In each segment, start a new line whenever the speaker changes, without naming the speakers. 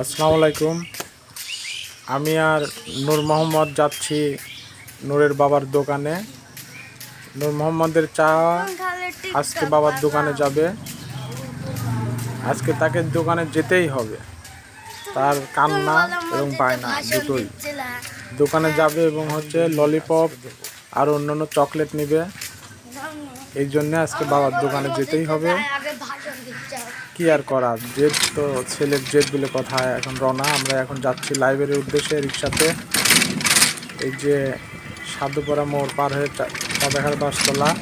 আসসালামু আলাইকুম। আমি আর নূর মোহাম্মদ যাচ্ছি নূরের বাবার দোকানে। নূর মোহাম্মদের চা আজকে বাবার দোকানে যাবে। আজকে তাকে দোকানে যেতেই হবে। তার কান্না এবং বায়না দুটোই। দোকানে যাবে এবং হচ্ছে ললিপপ আর অন্যান্য চকলেট নেবে। এই জন্য আজকে বাবার দোকানে যেতেই হবে। কি আর করার? জেদ তো ছেলের জেদ বলে কথা, এখন রওনা। আমরা এখন যাচ্ছি লাইব্রেরির উদ্দেশ্যে রিক্সাতে। এই যে সাধুপাড়া মোড় পার হয়ে চা- চাঁদাখার বাসতলা।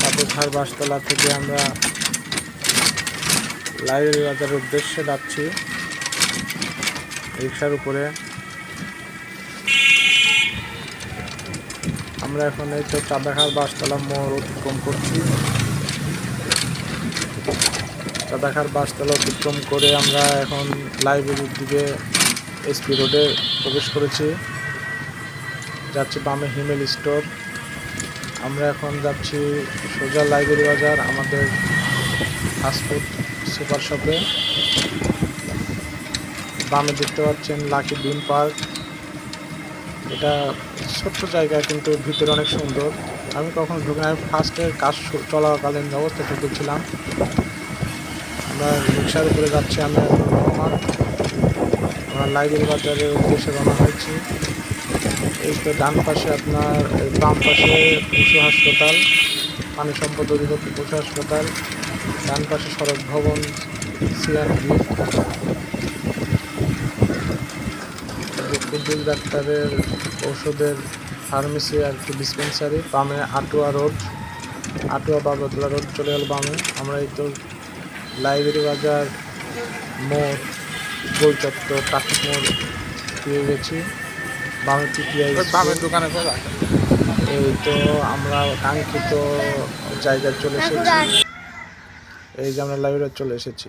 চাঁদাখার বাসতলা থেকে আমরা লাইব্রেরি বাজারের উদ্দেশ্যে যাচ্ছি। রিক্সার উপরে। আমরা এখন এই তো চাঁদাখার বাসতলা মোড় অতিক্রম করছি। চাঁদাখার বাসতলা অতিক্রম করে আমরা এখন লাইব্রেরির দিকে এসপি রোডে প্রবেশ করেছি। যাচ্ছি বামে হিমেল স্টোর। আমরা এখন যাচ্ছি সোজা লাইব্রেরি বাজার, আমাদের ফাস্টফুড সুপার শপে। বামে দেখতে পাচ্ছেন লাকি ডিম পার্ক। এটা ছোট্ট জায়গা, কিন্তু ভিতরে অনেক সুন্দর। আমি কখন ঢুকে আমি ফার্স্টে কাজ চলাকালীন অবস্থায় ঢুকেছিলাম আমরা রিক্সার উপরে যাচ্ছি, আমি মোহাম্মদ আমরা লাইব্রেরি বাজারের উদ্দেশ্যে রওনা হয়েছি। এই তো ডান পাশে আপনার বাম পাশে পশু হাসপাতাল, পানি সম্পদ অধিদপ্তর পশু হাসপাতাল, ডান পাশে সড়ক ভবন সিআরপি কুদ্দুস ডাক্তারের ঔষধের ফার্মেসি আর কি ডিসপেন্সারি বামে আটুয়া রোড আটুয়া বাগতলা রোড চলে গেল বামে। আমরা এই তো লাইব্রেরি বাজার মোড় গোল চত্বর ট্রাফিক মোড় পেয়ে গেছি। বামে পিটিআই
বামের দোকানে
এই তো আমরা কাঙ্ক্ষিত জায়গায় চলে এসেছি। এই যে আমরা লাইব্রেরি চলে এসেছি।